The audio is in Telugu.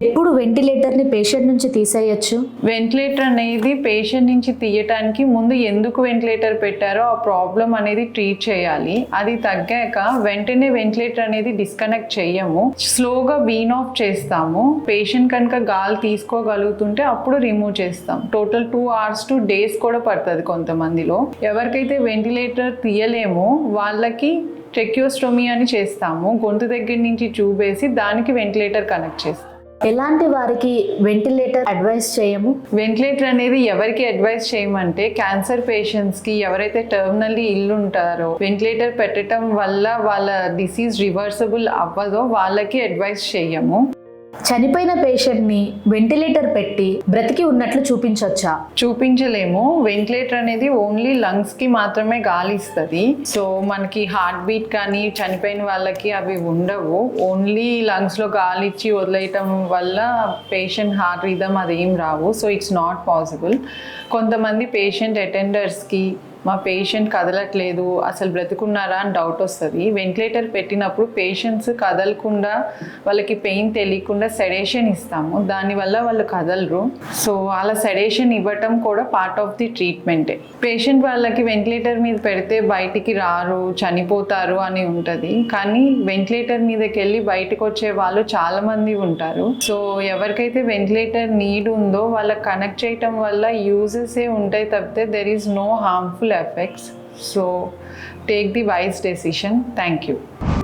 ఎప్పుడు వెంటిలేటర్ని పేషెంట్ నుంచి తీసేయచ్చు? వెంటిలేటర్ అనేది పేషెంట్ నుంచి తీయటానికి ముందు ఎందుకు వెంటిలేటర్ పెట్టారో ఆ ప్రాబ్లం అనేది ట్రీట్ చేయాలి. అది తగ్గాక వెంటనే వెంటిలేటర్ అనేది డిస్కనెక్ట్ చేయము స్లోగా వీన్ ఆఫ్ చేస్తాము. పేషెంట్ కనుక గాలి తీసుకోగలుగుతుంటే అప్పుడు రిమూవ్ చేస్తాం. Total two hours two days కూడా పడుతుంది కొంతమందిలో. ఎవరికైతే వెంటిలేటర్ తీయలేమో వాళ్ళకి ట్రెక్యోస్టోమీ అని చేస్తాము. గొంతు దగ్గర నుంచి చూపేసి దానికి వెంటిలేటర్ కనెక్ట్ చేస్తాం. ఎలాంటి వారికి వెంటిలేటర్ అడ్వైస్ చేయము? వెంటిలేటర్ అనేది ఎవరికి అడ్వైస్ చేయమంటే క్యాన్సర్ పేషెంట్స్కి ఎవరైతే టర్మినల్లీ ఇల్లు ఉంటారో వెంటిలేటర్ పెట్టడం వల్ల వాళ్ళ డిసీజ్ రివర్సబుల్ అవ్వదో వాళ్ళకి అడ్వైస్ చేయము. చనిపోయిన పేషెంట్ని వెంటిలేటర్ పెట్టి బ్రతికి ఉన్నట్లు చూపించవచ్చా చూపించలేము. వెంటిలేటర్ అనేది ఓన్లీ లంగ్స్కి మాత్రమే గాలి ఇస్తుంది. సో మనకి హార్ట్ బీట్ కానీ చనిపోయిన వాళ్ళకి అవి ఉండవు. ఓన్లీ లంగ్స్లో గాలి ఇచ్చి వదిలేయటం వల్ల పేషెంట్ హార్ట్ రిధమ్ అది ఏం రావు. So it's not possible. కొంతమంది పేషెంట్ అటెండర్స్కి మా పేషెంట్ కదలట్లేదు అసలు బ్రతుకున్నారా అని డౌట్ వస్తుంది. వెంటిలేటర్ పెట్టినప్పుడు పేషెంట్స్ కదలకుండా వాళ్ళకి పెయిన్ తెలియకుండా సెడేషన్ ఇస్తాము. దానివల్ల వాళ్ళు కదలరు. సో అలా సెడేషన్ ఇవ్వటం కూడా పార్ట్ ఆఫ్ ది ట్రీట్మెంటే పేషెంట్ వాళ్ళకి వెంటిలేటర్ మీద పెడితే బయటికి రారు చనిపోతారు అని ఉంటుంది. కానీ వెంటిలేటర్ మీదకి వెళ్ళి బయటకు వచ్చే వాళ్ళు చాలామంది ఉంటారు. సో ఎవరికైతే వెంటిలేటర్ నీడ్ ఉందో వాళ్ళకి కనెక్ట్ చేయటం వల్ల యూజెస్ ఏ ఉంటాయి తప్పితే there is no harmful Effects. So take the wise decision. Thank you.